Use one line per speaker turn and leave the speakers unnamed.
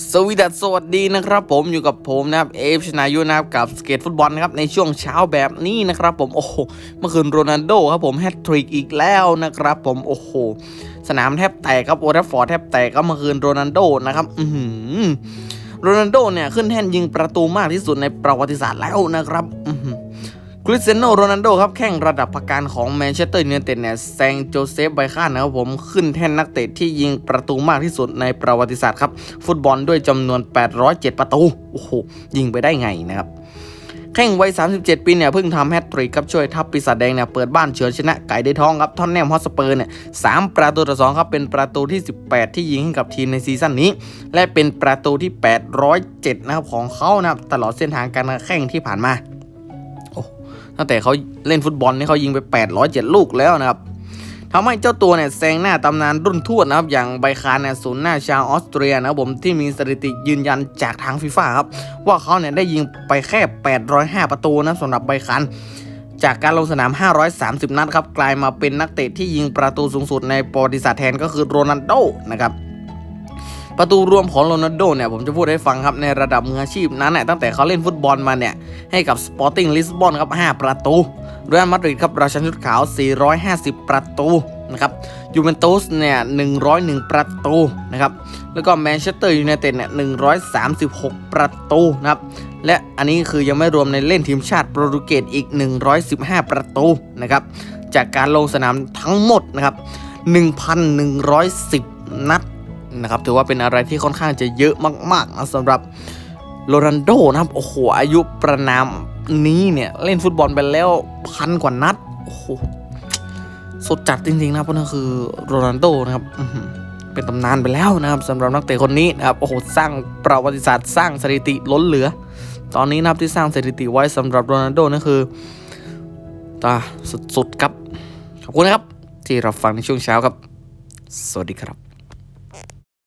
สวีดัสสวัสดีนะครับผมอยู่กับผมนะครับเอฟชนายุนะครับกับสเก็ตฟุตบอลนะครับในช่วงเช้าแบบนี้นะครับผมโอ้โหเมื่อคืนโรนัลโดครับผมแฮตทริกอีกแล้วนะครับผมโอ้โหสนามแทบแตกครับโอทัฟฟอร์ดแทบแตกครับเมื่อคืนโรนัลโดนะครับอืโรนัลโดเนี่ยขึ้นแท่นยิงประตูมากที่สุดในประวัติศาสตร์แล้วนะครับ คริสเตียโนโรนัลโดครับแข่งระดับประการของแมนเชสเตอร์ยูไนเต็ดเนี่ยแซงโจเซฟไบคานนะครับผมขึ้นแท่นนักเตะที่ยิงประตูมากที่สุดในประวัติศาสตร์ครับ ฟุตบอลด้วยจำนวน 807 ประตู โอ้โห ยิงไปได้ไงนะครับแข่งวัย 37 ปีเนี่ยเพิ่งทำแฮตทริกครับช่วยทัพปีศาจแดงเนี่ยเปิดบ้านเฉือนชนะไก่ได้ทองครับท่อนแนมฮอตสเปอร์เนี่ยสามประตูต่อสองครับเป็นประตูที่ 18 ที่ยิงให้กับทีมในซีซั่นนี้ และเป็นประตูที่ 807 นะครับของเขานะครับตลอดเส้นทางการแข่งที่ผ่านมา ตั้งแต่เขาเล่นฟุตบอลนี่เขายิงไป 807 ลูกแล้วนะครับทำให้เจ้าตัวเนี่ยแซงหน้าตำนานรุ่นทวดนะครับ อย่างไบคานเนี่ยศูนย์หน้าชาวออสเตรียนะครับผมที่มีสถิติยืนยันจากทางฟีฟ่าครับ ว่าเขาเนี่ยได้ยิงไปแค่ 805 ประตูนะสำหรับไบคานจากการลงสนาม 530 นัดครับ กลายมาเป็นนักเตะที่ยิงประตูสูงสุดในประวัติศาสตร์แทนก็คือโรนัลโดนะครับ ประตูรวมของโรนัลโดเนี่ยผมจะพูดให้ฟังครับในระดับมืออาชีพนั้นเนี่ยตั้งแต่เขาเล่นฟุตบอลมาเนี่ยให้กับสปอร์ติ้งลิสบอนครับ 5 ประตูเรอัลมาดริดครับราชันชุดขาว 450 ประตูนะครับยูเวนตุสเนี่ย 101 ประตูนะครับ แล้วก็แมนเชสเตอร์ยูไนเต็ดเนี่ย 136 ประตูนะครับ และอันนี้คือยังไม่รวมในเล่นทีมชาติโปรตุเกสอีก 115 ประตูนะครับ จากการลงสนามทั้งหมดนะครับ 1,110 นัด นะครับถือว่าเป็นอะไรที่ค่อนข้างจะเยอะมากๆนะสำหรับโรนัลโดนะครับโอ้โหอายุประนามนี้เนี่ยเล่นฟุตบอลไปแล้วพันกว่านัดโอ้โหสุดจัดจริงๆนะเพราะนั่นคือโรนัลโดนะครับเป็นตำนานไปแล้วนะครับสำหรับนักเตะคนนี้นะครับโอ้โหสร้างประวัติศาสตร์สร้างสถิติล้นเหลือ ตอนนี้นะครับที่สร้างสถิติไว้สำหรับโรนัลโดนั่นคือตาสุดๆครับขอบคุณนะครับที่รับฟังในช่วงเช้าครับ สวัสดีครับ